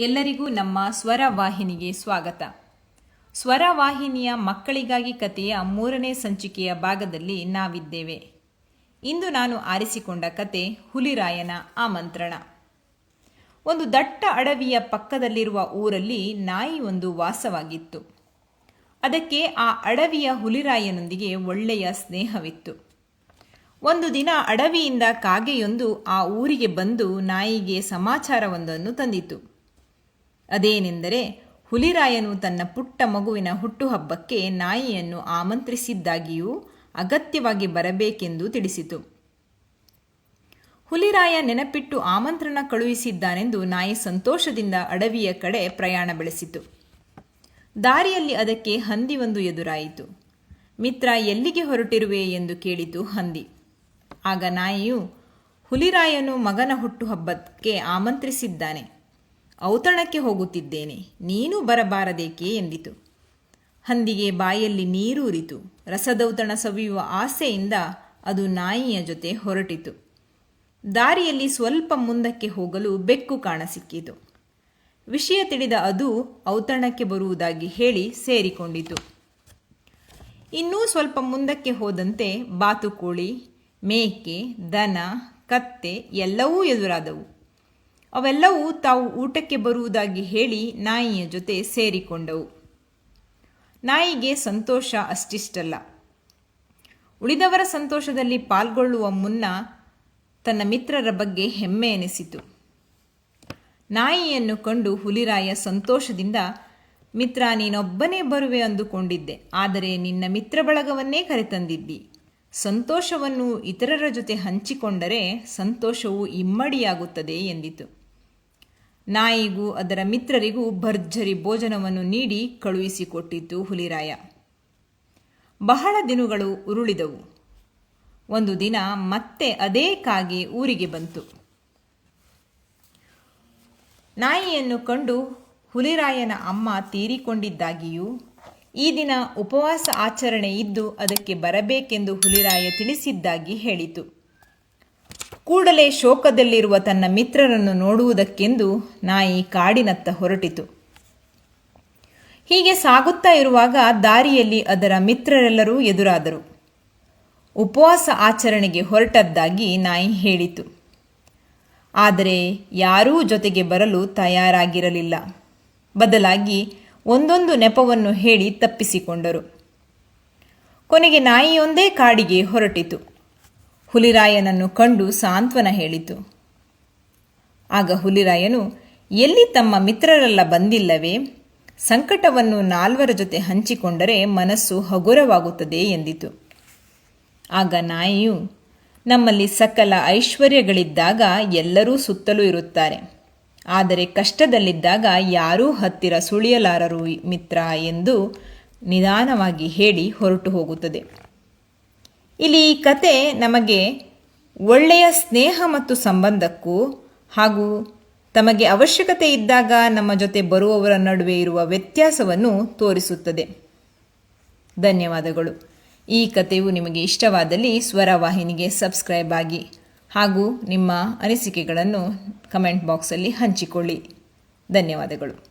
ಎಲ್ಲರಿಗೂ ನಮ್ಮ ಸ್ವರ ವಾಹಿನಿಗೆ ಸ್ವಾಗತ. ಸ್ವರ ವಾಹಿನಿಯ ಮಕ್ಕಳಿಗಾಗಿ ಕಥೆಯ ಮೂರನೇ ಸಂಚಿಕೆಯ ಭಾಗದಲ್ಲಿ ನಾವಿದ್ದೇವೆ. ಇಂದು ನಾನು ಆರಿಸಿಕೊಂಡ ಕತೆ ಹುಲಿರಾಯನ ಆಮಂತ್ರಣ. ಒಂದು ದಟ್ಟ ಅಡವಿಯ ಪಕ್ಕದಲ್ಲಿರುವ ಊರಲ್ಲಿ ನಾಯಿ ಒಂದು ವಾಸವಾಗಿತ್ತು. ಅದಕ್ಕೆ ಆ ಅಡವಿಯ ಹುಲಿರಾಯನೊಂದಿಗೆ ಒಳ್ಳೆಯ ಸ್ನೇಹವಿತ್ತು. ಒಂದು ದಿನ ಅಡವಿಯಿಂದ ಕಾಗೆಯೊಂದು ಆ ಊರಿಗೆ ಬಂದು ನಾಯಿಗೆ ಸಮಾಚಾರವೊಂದನ್ನು ತಂದಿತು. ಅದೇನೆಂದರೆ ಹುಲಿರಾಯನು ತನ್ನ ಪುಟ್ಟ ಮಗುವಿನ ಹುಟ್ಟುಹಬ್ಬಕ್ಕೆ ನಾಯಿಯನ್ನು ಆಮಂತ್ರಿಸಿದ್ದಾಗಿಯೂ ಅಗತ್ಯವಾಗಿ ಬರಬೇಕೆಂದು ತಿಳಿಸಿತು. ಹುಲಿರಾಯ ನೆನಪಿಟ್ಟು ಆಮಂತ್ರಣ ಕಳುಹಿಸಿದ್ದಾನೆಂದು ನಾಯಿ ಸಂತೋಷದಿಂದ ಅಡವಿಯ ಕಡೆ ಪ್ರಯಾಣ ಬೆಳೆಸಿತು. ದಾರಿಯಲ್ಲಿ ಅದಕ್ಕೆ ಹಂದಿ ಒಂದು ಎದುರಾಯಿತು. ಮಿತ್ರ, ಎಲ್ಲಿಗೆ ಹೊರಟಿರುವೆ ಎಂದು ಕೇಳಿತು ಹಂದಿ. ಆಗ ನಾಯಿಯು ಹುಲಿರಾಯನು ಮಗನ ಹುಟ್ಟುಹಬ್ಬಕ್ಕೆ ಆಮಂತ್ರಿಸಿದ್ದಾನೆ. ಔತಣಕ್ಕೆ ಹೋಗುತ್ತಿದ್ದೇನೆ. ನೀನು ಬರಬಾರದೇಕೆ ಎಂದಿತು. ಹಂದಿಗೆ ಬಾಯಲ್ಲಿ ನೀರೂರಿತು ರಸದೌತಣ ಸವಿಯುವ ಆಸೆಯಿಂದ ಅದು ನಾಯಿಯ ಜೊತೆ ಹೊರಟಿತು. ದಾರಿಯಲ್ಲಿ ಸ್ವಲ್ಪ ಮುಂದಕ್ಕೆ ಹೋಗಲು ಬೆಕ್ಕು ಕಾಣಸಿಕ್ಕಿತು ವಿಷಯ ತಿಳಿದ ಅದು ಔತಣಕ್ಕೆ ಬರುವುದಾಗಿ ಹೇಳಿ ಸೇರಿಕೊಂಡಿತು. ಇನ್ನೂ ಸ್ವಲ್ಪ ಮುಂದಕ್ಕೆ ಹೋದಂತೆ ಬಾತುಕೋಳಿ, ಮೇಕೆ, ದನ, ಕತ್ತೆ ಎಲ್ಲವೂ ಎದುರಾದವು. ಅವೆಲ್ಲವೂ ತಾವು ಊಟಕ್ಕೆ ಬರುವುದಾಗಿ ಹೇಳಿ ನಾಯಿಯ ಜೊತೆ ಸೇರಿಕೊಂಡವು. ನಾಯಿಗೆ ಸಂತೋಷ ಅಷ್ಟಿಷ್ಟಲ್ಲ. ಉಳಿದವರ ಸಂತೋಷದಲ್ಲಿ ಪಾಲ್ಗೊಳ್ಳುವ ಮುನ್ನ ತನ್ನ ಮಿತ್ರರ ಬಗ್ಗೆ ಹೆಮ್ಮೆ ಎನಿಸಿತು. ನಾಯಿಯನ್ನು ಕಂಡು ಹುಲಿರಾಯ ಸಂತೋಷದಿಂದ, ಮಿತ್ರ, ನೀನೊಬ್ಬನೇ ಬರುವೆ ಅಂದುಕೊಂಡಿದ್ದೆ. ಆದರೆ ನಿನ್ನ ಮಿತ್ರ ಬಳಗವನ್ನೇ ಕರೆತಂದಿದ್ದಿ. ಸಂತೋಷವನ್ನು ಇತರರ ಜೊತೆ ಹಂಚಿಕೊಂಡರೆ ಸಂತೋಷವು ಇಮ್ಮಡಿಯಾಗುತ್ತದೆ ಎಂದಿತು. ನಾಯಿಗೂ ಅದರ ಮಿತ್ರರಿಗೂ ಭರ್ಜರಿ ಭೋಜನವನ್ನು ನೀಡಿ ಕಳುಹಿಸಿಕೊಟ್ಟಿತು ಹುಲಿರಾಯ. ಬಹಳ ದಿನಗಳು ಉರುಳಿದವು. ಒಂದು ದಿನ ಮತ್ತೆ ಅದೇ ಕಾಗೆ ಊರಿಗೆ ಬಂತು. ನಾಯಿಯನ್ನು ಕಂಡು ಹುಲಿರಾಯನ ಅಮ್ಮ ತೀರಿಕೊಂಡಿದ್ದಾಗಿಯೂ, ಈ ದಿನ ಉಪವಾಸ ಆಚರಣೆ ಇದ್ದು ಅದಕ್ಕೆ ಬರಬೇಕೆಂದು ಹುಲಿರಾಯ ತಿಳಿಸಿದ್ದಾಗಿ ಹೇಳಿತು. ಕೂಡಲೇ ಶೋಕದಲ್ಲಿರುವ ತನ್ನ ಮಿತ್ರರನ್ನು ನೋಡುವುದಕ್ಕೆಂದು ನಾಯಿ ಕಾಡಿನತ್ತ ಹೊರಟಿತು. ಹೀಗೆ ಸಾಗುತ್ತಾ ಇರುವಾಗ ದಾರಿಯಲ್ಲಿ ಅದರ ಮಿತ್ರರೆಲ್ಲರೂ ಎದುರಾದರು. ಉಪವಾಸ ಆಚರಣೆಗೆ ಹೊರಟದ್ದಾಗಿ ನಾಯಿ ಹೇಳಿತು. ಆದರೆ ಯಾರೂ ಜೊತೆಗೆ ಬರಲು ತಯಾರಾಗಿರಲಿಲ್ಲ. ಬದಲಾಗಿ ಒಂದೊಂದು ನೆಪವನ್ನು ಹೇಳಿ ತಪ್ಪಿಸಿಕೊಂಡರು. ಕೊನೆಗೆ ನಾಯಿಯೊಂದೇ ಕಾಡಿಗೆ ಹೊರಟಿತು. ಹುಲಿರಾಯನನ್ನು ಕಂಡು ಸಾಂತ್ವನ ಹೇಳಿತು. ಆಗ ಹುಲಿರಾಯನು, ಎಲ್ಲಿ ತಮ್ಮ ಮಿತ್ರರೆಲ್ಲ ಬಂದಿಲ್ಲವೇ? ಸಂಕಟವನ್ನು ನಾಲ್ವರ ಜೊತೆ ಹಂಚಿಕೊಂಡರೆ ಮನಸ್ಸು ಹಗುರವಾಗುತ್ತದೆ ಎಂದಿತು. ಆಗ ನಾಯಿಯು, ನಮ್ಮಲ್ಲಿ ಸಕಲ ಐಶ್ವರ್ಯಗಳಿದ್ದಾಗ ಎಲ್ಲರೂ ಸುತ್ತಲೂ ಇರುತ್ತಾರೆ. ಆದರೆ ಕಷ್ಟದಲ್ಲಿದ್ದಾಗ ಯಾರೂ ಹತ್ತಿರ ಸುಳಿಯಲಾರರು ಮಿತ್ರ ಎಂದು ನಿಧಾನವಾಗಿ ಹೇಳಿ ಹೊರಟು ಹೋಗುತ್ತದೆ. ಇಲ್ಲಿ ಈ ಕತೆ ನಮಗೆ ಒಳ್ಳೆಯ ಸ್ನೇಹ ಮತ್ತು ಸಂಬಂಧಕ್ಕೂ ಹಾಗೂ ತಮಗೆ ಅವಶ್ಯಕತೆ ಇದ್ದಾಗ ನಮ್ಮ ಜೊತೆ ಬರುವವರ ನಡುವೆ ಇರುವ ವ್ಯತ್ಯಾಸವನ್ನು ತೋರಿಸುತ್ತದೆ. ಧನ್ಯವಾದಗಳು. ಈ ಕಥೆಯು ನಿಮಗೆ ಇಷ್ಟವಾದಲ್ಲಿ ಸ್ವರ ವಾಹಿನಿಗೆ ಸಬ್ಸ್ಕ್ರೈಬ್ ಆಗಿ ಹಾಗೂ ನಿಮ್ಮ ಅನಿಸಿಕೆಗಳನ್ನು ಕಮೆಂಟ್ ಬಾಕ್ಸಲ್ಲಿ ಹಂಚಿಕೊಳ್ಳಿ. ಧನ್ಯವಾದಗಳು.